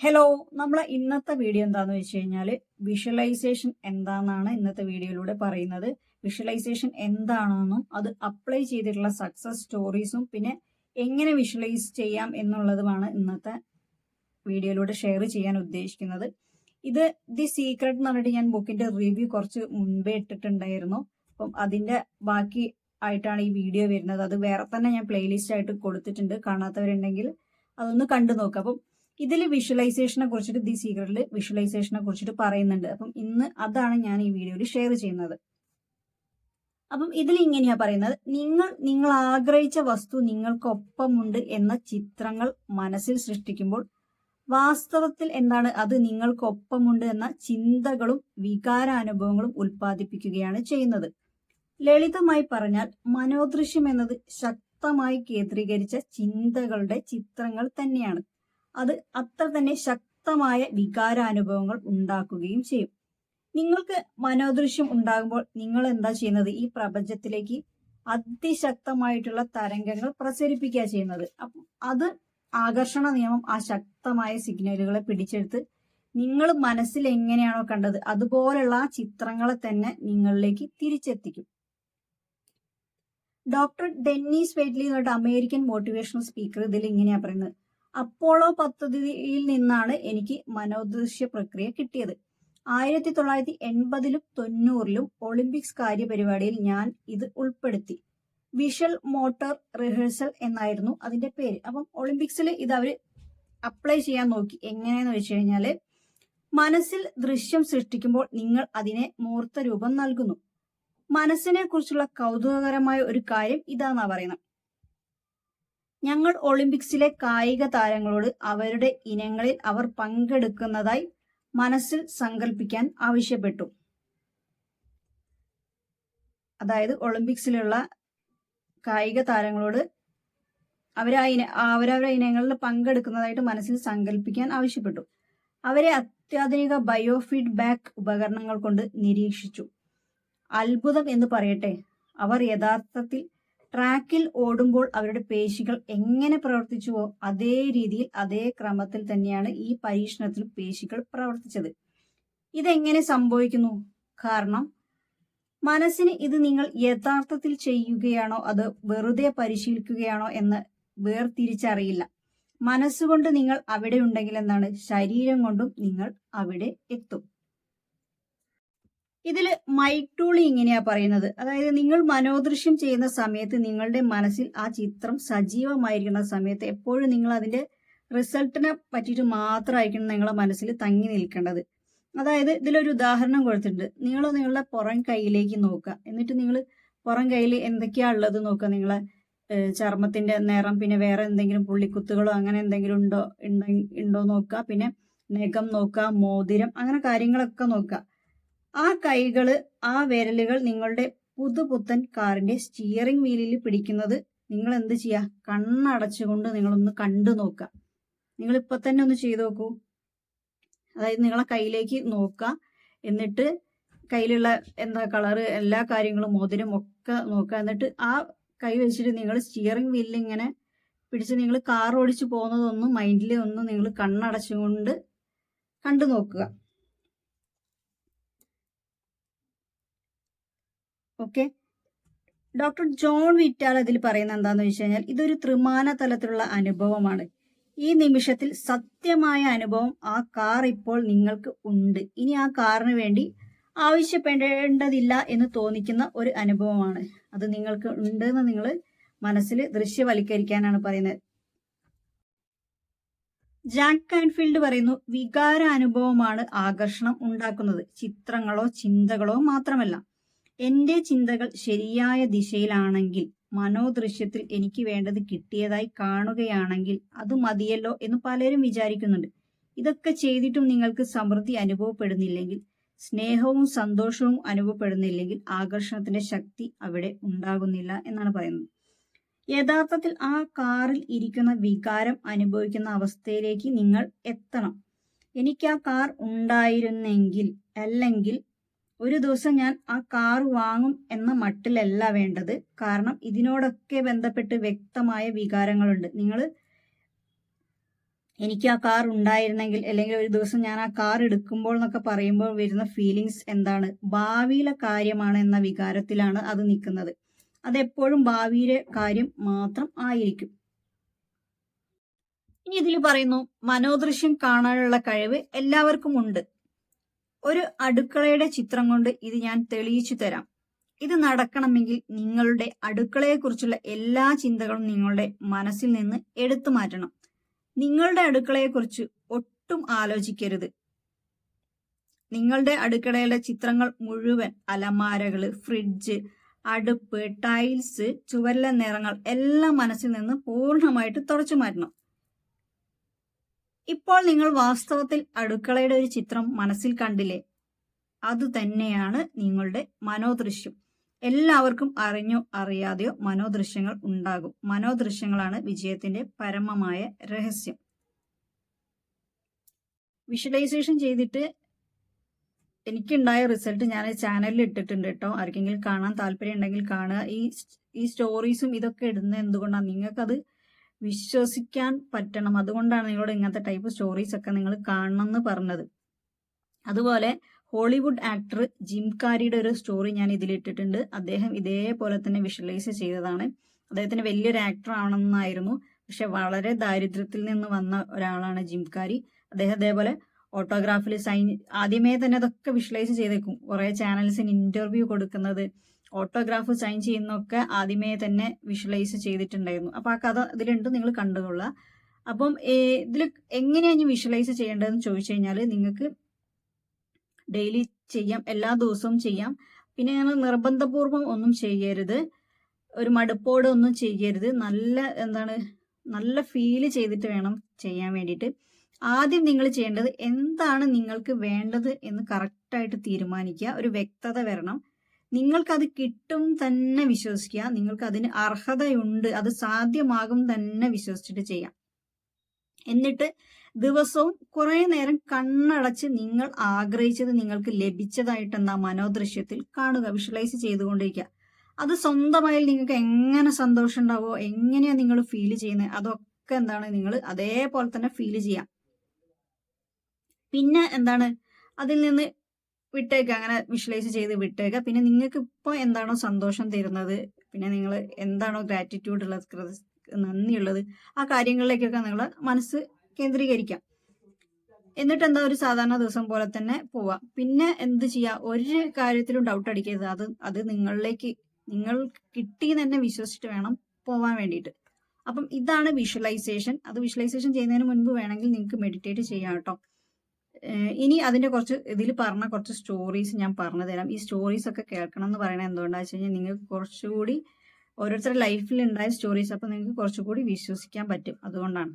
Hello നമ്മളെ ഇന്നത്തെ video എന്താണെന്ന് വെച്ച് കഴിഞ്ഞാൽ വിഷ്വലൈസേഷൻ എന്താണെന്നാണ് ഇന്നത്തെ വീഡിയോയിലൂടെ പറയുന്നത്. വിഷ്വലൈസേഷൻ എന്താണെന്നും അത് അപ്ലൈ ചെയ്തിട്ടുള്ള സക്സസ് സ്റ്റോറീസും പിന്നെ എങ്ങനെ വിഷ്വലൈസ് ചെയ്യാം എന്നുള്ളതുമാണ് ഇന്നത്തെ വീഡിയോയിലൂടെ ഷെയർ ചെയ്യാൻ ഉദ്ദേശിക്കുന്നത്. ഇത് ദി സീക്രട്ട് എന്ന് പറഞ്ഞിട്ട് ഞാൻ ബുക്കിന്റെ റിവ്യൂ കുറച്ച് മുൻപേ ഇട്ടിട്ടുണ്ടായിരുന്നു. അപ്പം അതിന്റെ ബാക്കി ആയിട്ടാണ് ഈ വീഡിയോ വരുന്നത്. അത് വേറെ തന്നെ ഞാൻ പ്ലേലിസ്റ്റ് ആയിട്ട് കൊടുത്തിട്ടുണ്ട്. കാണാത്തവരുണ്ടെങ്കിൽ അതൊന്ന് കണ്ടു നോക്കാം. അപ്പം ഇതിൽ വിഷ്വലൈസേഷനെ കുറിച്ചിട്ട് ദി സീക്രട്ടിൽ വിഷ്വലൈസേഷനെ കുറിച്ചിട്ട് പറയുന്നുണ്ട്. അപ്പം ഇന്ന് അതാണ് ഞാൻ ഈ വീഡിയോയിൽ ഷെയർ ചെയ്യുന്നത്. അപ്പം ഇതിൽ ഇങ്ങനെയാ പറയുന്നത്. നിങ്ങൾ നിങ്ങൾ ആഗ്രഹിച്ച വസ്തു നിങ്ങൾക്കൊപ്പമുണ്ട് എന്ന ചിത്രങ്ങൾ മനസ്സിൽ സൃഷ്ടിക്കുമ്പോൾ വാസ്തവത്തിൽ എന്താണ്? അത് നിങ്ങൾക്കൊപ്പമുണ്ട് എന്ന ചിന്തകളും വികാരാനുഭവങ്ങളും ഉൽപ്പാദിപ്പിക്കുകയാണ് ചെയ്യുന്നത്. ലളിതമായി പറഞ്ഞാൽ മനോദൃശ്യം എന്നത് ശക്തമായി കേന്ദ്രീകരിച്ച ചിന്തകളുടെ ചിത്രങ്ങൾ തന്നെയാണ്. അത് അത്ര തന്നെ ശക്തമായ വികാരാനുഭവങ്ങൾ ഉണ്ടാക്കുകയും ചെയ്യും. നിങ്ങൾക്ക് മനോദൃശ്യം ഉണ്ടാകുമ്പോൾ നിങ്ങൾ എന്താ ചെയ്യുന്നത്? ഈ പ്രപഞ്ചത്തിലേക്ക് അതിശക്തമായിട്ടുള്ള തരംഗങ്ങൾ പ്രസരിപ്പിക്കുക ചെയ്യുന്നത്. അപ്പം അത് ആകർഷണ നിയമം ആ ശക്തമായ സിഗ്നലുകളെ പിടിച്ചെടുത്ത് നിങ്ങൾ മനസ്സിൽ എങ്ങനെയാണോ കണ്ടത് അതുപോലുള്ള ആ ചിത്രങ്ങളെ തന്നെ നിങ്ങളിലേക്ക് തിരിച്ചെത്തിക്കും. ഡോക്ടർ ഡെന്നിസ് വെയ്റ്റ്ലി എന്ന് അമേരിക്കൻ മോട്ടിവേഷണൽ സ്പീക്കർ ഇതിൽ ഇങ്ങനെയാ പറയുന്നത്. അപ്പോളോ പദ്ധതിയിൽ നിന്നാണ് എനിക്ക് മനോദൃശ്യ പ്രക്രിയ കിട്ടിയത്. ആയിരത്തി തൊള്ളായിരത്തി എൺപതിലും തൊണ്ണൂറിലും ഒളിമ്പിക്സ് കാര്യപരിപാടിയിൽ ഞാൻ ഇത് ഉൾപ്പെടുത്തി. വിഷൽ മോട്ടോർ റിഹേഴ്സൽ എന്നായിരുന്നു അതിന്റെ പേര്. അപ്പം ഒളിമ്പിക്സിൽ ഇത് അവർ അപ്ലൈ ചെയ്യാൻ നോക്കി. എങ്ങനെയെന്ന് വെച്ച് കഴിഞ്ഞാൽ മനസ്സിൽ ദൃശ്യം സൃഷ്ടിക്കുമ്പോൾ നിങ്ങൾ അതിനെ മൂർത്ത രൂപം നൽകുന്നു. മനസ്സിനെ കുറിച്ചുള്ള കൗതുകകരമായ ഒരു കാര്യം ഇതാന്നാ പറയുന്നത്. ഞങ്ങൾ ഒളിമ്പിക്സിലെ കായിക താരങ്ങളോട് അവരുടെ ഇനങ്ങളിൽ അവർ പങ്കെടുക്കുന്നതായി മനസ്സിൽ സങ്കല്പിക്കാൻ ആവശ്യപ്പെട്ടു. അതായത് ഒളിമ്പിക്സിലുള്ള കായിക താരങ്ങളോട് അവരെ ഇന അവരവരുടെ ഇനങ്ങളിൽ പങ്കെടുക്കുന്നതായിട്ട് മനസ്സിൽ സങ്കല്പിക്കാൻ ആവശ്യപ്പെട്ടു. അവരെ അത്യാധുനിക ബയോ ഫീഡ്ബാക്ക് ഉപകരണങ്ങൾ കൊണ്ട് നിരീക്ഷിച്ചു. അത്ഭുതം എന്ന് പറയട്ടെ അവർ യഥാർത്ഥത്തിൽ ട്രാക്കിൽ ഓടുമ്പോൾ അവരുടെ പേശികൾ എങ്ങനെ പ്രവർത്തിച്ചുവോ അതേ രീതിയിൽ അതേ ക്രമത്തിൽ തന്നെയാണ് ഈ പരീക്ഷണത്തിൽ പേശികൾ പ്രവർത്തിച്ചത്. ഇതെങ്ങനെ സംഭവിക്കുന്നു? കാരണം മനസ്സിന് ഇത് നിങ്ങൾ യഥാർത്ഥത്തിൽ ചെയ്യുകയാണോ അത് വെറുതെ പരിശീലിക്കുകയാണോ എന്ന് വേർതിരിച്ചറിയില്ല. മനസ്സുകൊണ്ട് നിങ്ങൾ അവിടെ ഉണ്ടെങ്കിൽ എന്താണ്? ശരീരം കൊണ്ടും നിങ്ങൾ അവിടെ എത്തും. ഇതിൽ ടൂളി ഇങ്ങനെയാ പറയുന്നത്. അതായത് നിങ്ങൾ മനോദൃശ്യം ചെയ്യുന്ന സമയത്ത് നിങ്ങളുടെ മനസ്സിൽ ആ ചിത്രം സജീവമായിരിക്കുന്ന സമയത്ത് എപ്പോഴും നിങ്ങൾ അതിന്റെ റിസൾട്ടിനെ പറ്റിയിട്ട് മാത്രമായിരിക്കണം നിങ്ങളുടെ മനസ്സിൽ തങ്ങി നിൽക്കേണ്ടത്. അതായത് ഇതിലൊരു ഉദാഹരണം കൊടുത്തിട്ടുണ്ട്. നിങ്ങൾ നിങ്ങളുടെ പുറം കൈയിലേക്ക് നോക്കുക. എന്നിട്ട് നിങ്ങൾ പുറം കയ്യിൽ എന്തൊക്കെയാ ഉള്ളത് നോക്കുക. നിങ്ങളെ ചർമ്മത്തിന്റെ നിറം പിന്നെ വേറെ എന്തെങ്കിലും പുള്ളിക്കുത്തുകളോ അങ്ങനെ എന്തെങ്കിലും ഉണ്ടോ ഉണ്ടോ നോക്കുക. പിന്നെ നഖം നോക്കുക മോതിരം അങ്ങനെ കാര്യങ്ങളൊക്കെ നോക്കുക. ആ കൈകൾ ആ വിരലുകൾ നിങ്ങളുടെ പുതുപുത്തൻ കാറിന്റെ സ്റ്റിയറിംഗ് വീലിൽ പിടിക്കുന്നത് നിങ്ങൾ എന്ത് ചെയ്യുക കണ്ണടച്ചുകൊണ്ട് നിങ്ങളൊന്ന് കണ്ടു നോക്കുക നിങ്ങൾ ഇപ്പൊ തന്നെ ഒന്ന് ചെയ്തു നോക്കൂ. അതായത് നിങ്ങളെ കയ്യിലേക്ക് നോക്കുക എന്നിട്ട് കയ്യിലുള്ള എന്താ കളറ് എല്ലാ കാര്യങ്ങളും മോതിരം ഒക്കെ നോക്കുക എന്നിട്ട് ആ കൈ വെച്ചിട്ട് നിങ്ങൾ സ്റ്റിയറിംഗ് വീലിൽ ഇങ്ങനെ പിടിച്ച് നിങ്ങൾ കാർ ഓടിച്ചു പോകുന്നതൊന്നും മൈൻഡിൽ ഒന്ന് നിങ്ങൾ കണ്ണടച്ചുകൊണ്ട് കണ്ടു നോക്കുക. ഓക്കെ. ഡോക്ടർ ജോൺ വിറ്റാൽ അതിൽ പറയുന്നത് എന്താന്ന് വെച്ച് കഴിഞ്ഞാൽ ഇതൊരു ത്രിമാന തലത്തിലുള്ള അനുഭവമാണ്. ഈ നിമിഷത്തിൽ സത്യമായ അനുഭവം ആ കാർ ഇപ്പോൾ നിങ്ങൾക്ക് ഉണ്ട്. ഇനി ആ കാറിന് വേണ്ടി ആവശ്യപ്പെടേണ്ടതില്ല എന്ന് തോന്നിക്കുന്ന ഒരു അനുഭവമാണ്. അത് നിങ്ങൾക്ക് ഉണ്ട് എന്ന് നിങ്ങൾ മനസ്സിൽ ദൃശ്യവൽക്കരിക്കാനാണ് പറയുന്നത്. ജാക്ക് കാൻഫീൽഡ് പറയുന്നു വികാര അനുഭവമാണ് ആകർഷണം ഉണ്ടാക്കുന്നത്. ചിത്രങ്ങളോ ചിന്തകളോ മാത്രമല്ല. എന്റെ ചിന്തകൾ ശരിയായ ദിശയിലാണെങ്കിൽ മനോദൃശ്യത്തിൽ എനിക്ക് വേണ്ടത് കിട്ടിയതായി കാണുകയാണെങ്കിൽ അത് മതിയല്ലോ എന്ന് പലരും വിചാരിക്കുന്നുണ്ട്. ഇതൊക്കെ ചെയ്തിട്ടും നിങ്ങൾക്ക് സമൃദ്ധി അനുഭവപ്പെടുന്നില്ലെങ്കിൽ സ്നേഹവും സന്തോഷവും അനുഭവപ്പെടുന്നില്ലെങ്കിൽ ആകർഷണത്തിന്റെ ശക്തി അവിടെ ഉണ്ടാകുന്നില്ല എന്നാണ് പറയുന്നത്. യഥാർത്ഥത്തിൽ ആ കാറിൽ ഇരിക്കുന്ന വികാരം അനുഭവിക്കുന്ന അവസ്ഥയിലേക്ക് നിങ്ങൾ എത്തണം. എനിക്ക് ആ കാർ ഉണ്ടായിരുന്നെങ്കിൽ അല്ലെങ്കിൽ ഒരു ദിവസം ഞാൻ ആ കാർ വാങ്ങും എന്ന മട്ടിലല്ല വേണ്ടത്. കാരണം ഇതിനോടൊക്കെ ബന്ധപ്പെട്ട് വ്യക്തമായ വികാരങ്ങളുണ്ട്. നിങ്ങൾ എനിക്ക് ആ കാർ ഉണ്ടായിരുന്നെങ്കിൽ അല്ലെങ്കിൽ ഒരു ദിവസം ഞാൻ ആ കാർ എടുക്കുമ്പോൾ എന്നൊക്കെ പറയുമ്പോൾ വരുന്ന ഫീലിങ്സ് എന്താണ്? ഭാവിയിലെ കാര്യമാണ് എന്ന വികാരത്തിലാണ് അത് നിൽക്കുന്നത്. അതെപ്പോഴും ഭാവിയിലെ കാര്യം മാത്രം ആയിരിക്കും. ഇനി ഇതിൽ പറയുന്നു മനോദൃശ്യം കാണാനുള്ള കഴിവ് എല്ലാവർക്കും ഉണ്ട്. ഒരു അടുക്കളയുടെ ചിത്രം കൊണ്ട് ഇത് ഞാൻ തെളിയിച്ചു തരാം. ഇത് നടക്കണമെങ്കിൽ നിങ്ങളുടെ അടുക്കളയെക്കുറിച്ചുള്ള എല്ലാ ചിന്തകളും നിങ്ങളുടെ മനസ്സിൽ നിന്ന് എടുത്തു മാറ്റണം. നിങ്ങളുടെ അടുക്കളയെക്കുറിച്ച് ഒട്ടും ആലോചിക്കരുത്. നിങ്ങളുടെ അടുക്കളയുടെ ചിത്രങ്ങൾ മുഴുവൻ അലമാരകൾ ഫ്രിഡ്ജ് അടുപ്പ് ടൈൽസ് ചുവരിലെ നിറങ്ങൾ എല്ലാം മനസ്സിൽ നിന്ന് പൂർണമായിട്ട് തുടച്ചു മാറ്റണം. ഇപ്പോൾ നിങ്ങൾ വാസ്തവത്തിൽ അടുക്കളയുടെ ഒരു ചിത്രം മനസ്സിൽ കണ്ടില്ലേ? അത് തന്നെയാണ് നിങ്ങളുടെ മനോദൃശ്യം. എല്ലാവർക്കും അറിഞ്ഞോ അറിയാതെയോ മനോദൃശ്യങ്ങൾ ഉണ്ടാകും. മനോദൃശ്യങ്ങളാണ് വിജയത്തിന്റെ പരമമായ രഹസ്യം. വിഷ്വലൈസേഷൻ ചെയ്തിട്ട് എനിക്കുണ്ടായ റിസൾട്ട് ഞാൻ ചാനലിൽ ഇട്ടിട്ടുണ്ട് കേട്ടോ. ആർക്കെങ്കിലും കാണാൻ താല്പര്യം ഉണ്ടെങ്കിൽ കാണുക. ഈ ഈ സ്റ്റോറീസും ഇതൊക്കെ ഇടുന്നത് എന്തുകൊണ്ടാണ് നിങ്ങൾക്കത് വിശ്വസിക്കാൻ പറ്റണം. അതുകൊണ്ടാണ് നിങ്ങളോട് ഇങ്ങനത്തെ ടൈപ്പ് സ്റ്റോറീസ് ഒക്കെ നിങ്ങൾ കാണണം എന്ന് പറഞ്ഞത്. അതുപോലെ ഹോളിവുഡ് ആക്ടർ ജിം കാരിയുടെ ഒരു സ്റ്റോറി ഞാൻ ഇതിലിട്ടിട്ടുണ്ട്. അദ്ദേഹം ഇതേപോലെ തന്നെ വിഷ്വലൈസ് ചെയ്തതാണ്. അദ്ദേഹത്തിന് വലിയൊരു ആക്ടർ ആവണമെന്നായിരുന്നു. പക്ഷെ വളരെ ദാരിദ്ര്യത്തിൽ നിന്ന് വന്ന ഒരാളാണ് ജിം കാരി. അദ്ദേഹം അതേപോലെ ഓട്ടോഗ്രാഫിൽ സൈൻ ആദ്യമേ തന്നെ അതൊക്കെ വിഷ്വലൈസ് ചെയ്തേക്കും. കുറേ ചാനൽസിന് ഇന്റർവ്യൂ കൊടുക്കുന്നത് ഓട്ടോഗ്രാഫ് സൈൻ ചെയ്യുന്നൊക്കെ ആദ്യമേ തന്നെ വിഷ്വലൈസ് ചെയ്തിട്ടുണ്ടായിരുന്നു. അപ്പൊ ആ കഥ ഇതിലുണ്ട് നിങ്ങൾ കണ്ടുകൊള്ളുക. അപ്പം ഇതിൽ എങ്ങനെയാണ് വിഷ്വലൈസ് ചെയ്യേണ്ടതെന്ന് ചോദിച്ചു കഴിഞ്ഞാൽ നിങ്ങൾക്ക് ഡെയിലി ചെയ്യാം എല്ലാ ദിവസവും ചെയ്യാം. പിന്നെ ഞങ്ങൾ നിർബന്ധപൂർവം ഒന്നും ചെയ്യരുത്. ഒരു മടുപ്പോടെ ഒന്നും ചെയ്യരുത്. നല്ല എന്താണ് നല്ല ഫീൽ ചെയ്തിട്ട് വേണം ചെയ്യാൻ വേണ്ടിയിട്ട്. ആദ്യം നിങ്ങൾ ചെയ്യേണ്ടത് എന്താണ് നിങ്ങൾക്ക് വേണ്ടത് എന്ന് കറക്റ്റായിട്ട് തീരുമാനിക്കുക. ഒരു വ്യക്തത വരണം. നിങ്ങൾക്കത് കിട്ടും തന്നെ വിശ്വസിക്കുക. നിങ്ങൾക്ക് അതിന് അർഹതയുണ്ട്. അത് സാധ്യമാകും തന്നെ വിശ്വസിച്ചിട്ട് ചെയ്യാം. എന്നിട്ട് ദിവസവും കുറെ നേരം കണ്ണടച്ച് നിങ്ങൾ ആഗ്രഹിച്ചത് നിങ്ങൾക്ക് ലഭിച്ചതായിട്ടെന്ന മനോദൃശ്യത്തിൽ കാണുക വിഷ്വലൈസ് ചെയ്തുകൊണ്ടിരിക്കുക. അത് സ്വന്തമായി നിങ്ങൾക്ക് എങ്ങനെ സന്തോഷം ഉണ്ടാവോ എങ്ങനെയാ നിങ്ങൾ ഫീൽ ചെയ്യുന്നത് അതൊക്കെ എന്താണ് നിങ്ങൾ അതേപോലെ തന്നെ ഫീൽ ചെയ്യാം. പിന്നെ എന്താണ്? അതിൽ നിന്ന് വിട്ടേക്കുക അങ്ങനെ വിഷ്വലൈസ് ചെയ്ത് വിട്ടേക്കുക പിന്നെ നിങ്ങൾക്ക് ഇപ്പോൾ എന്താണോ സന്തോഷം തരുന്നത് പിന്നെ നിങ്ങൾ എന്താണോ ഗ്രാറ്റിറ്റ്യൂഡ് ഉള്ളത് നന്ദിയുള്ളത് ആ കാര്യങ്ങളിലേക്കൊക്കെ നിങ്ങൾ മനസ്സ് കേന്ദ്രീകരിക്കാം. എന്നിട്ട് എന്താ ഒരു സാധാരണ ദിവസം പോലെ തന്നെ പോവാം. പിന്നെ എന്ത് ചെയ്യാ ഒരു കാര്യത്തിലും ഡൗട്ട് അടിക്കരുത്. അത് അത് നിങ്ങളിലേക്ക് നിങ്ങൾ കിട്ടി തന്നെ വിശ്വസിച്ചിട്ട് വേണം പോവാൻ വേണ്ടിയിട്ട്. അപ്പം ഇതാണ് വിഷ്വലൈസേഷൻ അത് വിഷ്വലൈസേഷൻ ചെയ്യുന്നതിന് മുൻപ് വേണമെങ്കിൽ നിങ്ങൾക്ക് മെഡിറ്റേറ്റ് ചെയ്യാം കേട്ടോ. ഇനി അതിന്റെ കുറച്ച് ഇതിൽ പറഞ്ഞ കുറച്ച് സ്റ്റോറീസ് ഞാൻ പറഞ്ഞു തരാം. ഈ സ്റ്റോറീസ് ഒക്കെ കേൾക്കണം എന്ന് പറയുന്നത് എന്തുകൊണ്ടാണെന്ന് വെച്ച് കഴിഞ്ഞാൽ നിങ്ങൾക്ക് കുറച്ചുകൂടി ഓരോരുത്തരുടെ ലൈഫിൽ ഉണ്ടായ സ്റ്റോറീസ് അപ്പോൾ നിങ്ങൾക്ക് കുറച്ചുകൂടി വിശ്വസിക്കാൻ പറ്റും. അതുകൊണ്ടാണ്.